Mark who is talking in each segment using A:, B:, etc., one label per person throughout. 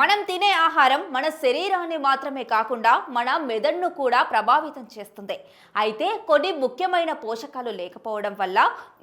A: మనం తినే ఆహారం మన శరీరాన్ని మాత్రమే కాకుండా మన మెదడును కూడా ప్రభావితం చేస్తుంది. అయితే కొన్ని ముఖ్యమైన పోషకాలు లేకపోవడం వల్ల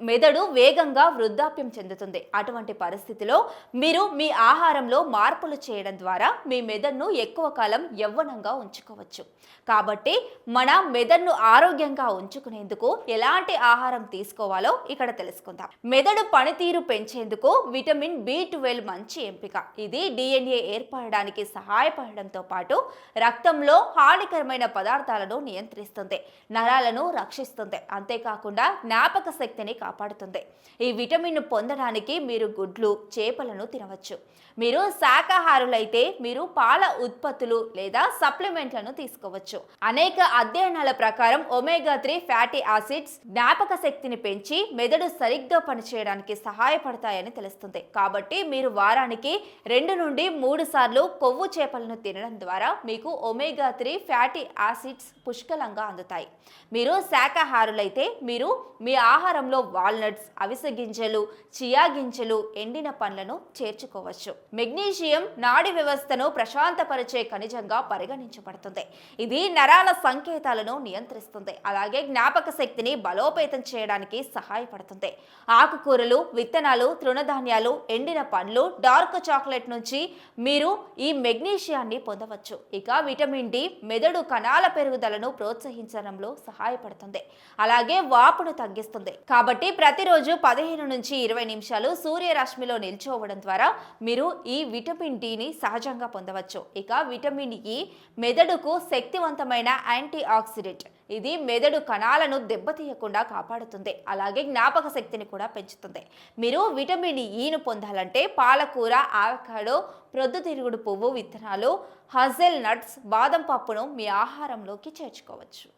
A: మెదడు వేగంగా వృద్ధాప్యం చెందుతుంది. అటువంటి పరిస్థితిలో మీరు మీ ఆహారంలో మార్పులు చేయడం ద్వారా మీ మెదడును ఎక్కువ కాలం యవ్వనంగా ఉంచుకోవచ్చు. కాబట్టి మన మెదడును ఆరోగ్యంగా ఉంచుకునేందుకు ఎలాంటి ఆహారం తీసుకోవాలో ఇక్కడ తెలుసుకుందాం. మెదడు పనితీరు పెంచేందుకు విటమిన్ బి ట్వెల్వ్ మంచి ఎంపిక. ఇది డిఎన్ఏ ఏర్పడడానికి సహాయపడడంతో పాటు రక్తంలో హానికరమైన పదార్థాలను నియంత్రిస్తుంది నరాలను రక్షిస్తుంది. అంతేకాకుండా జ్ఞాపక శక్తిని కాపాడుతుంది. ఈ విటమిన్ పొందడానికి మీరు గుడ్లు చేపలను తినవచ్చు. మీరు శాకాహారులైతే మీరు పాల ఉత్పత్తులు లేదా సప్లిమెంట్లను తీసుకోవచ్చు. అనేక అధ్యయనాల ప్రకారం ఒమేగా త్రీ ఫ్యాటీ యాసిడ్స్ జ్ఞాపక శక్తిని పెంచి మెదడు సరిగ్గా పనిచేయడానికి సహాయపడతాయని తెలుస్తుంది. కాబట్టి మీరు వారానికి రెండు నుండి మూడు సార్లు కొవ్వు చేపలను తినడం ద్వారా మీకు ఒమేగా త్రీ ఫ్యాటీ యాసిడ్స్ పుష్కలంగా అందుతాయి. మీరు శాకాహారులైతే మీరు మీ ఆహారంలో వాల్నట్స్ అవిసె గింజలు చియా గింజలు ఎండిన పండ్లను చేర్చుకోవచ్చు. మెగ్నీషియం నాడి వ్యవస్థను ప్రశాంతపరిచే ఖనిజంగా పరిగణించబడుతుంది. ఇది నరాల సంకేతాలను నియంత్రిస్తుంది. అలాగే జ్ఞాపక శక్తిని బలోపేతం చేయడానికి సహాయపడుతుంది. ఆకుకూరలు విత్తనాలు తృణధాన్యాలు ఎండిన పండ్లు డార్క్ చాక్లెట్ నుంచి మీరు ఈ మెగ్నీషియాన్ని పొందవచ్చు. ఇక విటమిన్ డి మెదడు కణాల పెరుగుదలను ప్రోత్సహించడంలో సహాయపడుతుంది. అలాగే వాపును తగ్గిస్తుంది. కాబట్టి ప్రతిరోజు పదిహేను నుంచి ఇరవై నిమిషాలు సూర్యరశ్మిలో నిల్చోవడం ద్వారా మీరు ఈ విటమిన్ డిని సహజంగా పొందవచ్చు. ఇక విటమిన్ ఈ మెదడుకు శక్తివంతమైన యాంటీ ఆక్సిడెంట్ ఇది మెదడు కణాలను దెబ్బతీయకుండా కాపాడుతుంది. అలాగే జ్ఞాపక శక్తిని కూడా పెంచుతుంది. మీరు విటమిన్ ఈను పొందాలంటే పాలకూర ఆవకాడో ప్రొద్దుతిరుగుడు పువ్వు విత్తనాలు హజెల్ నట్స్ బాదం పప్పును మీ ఆహారంలోకి చేర్చుకోవచ్చు.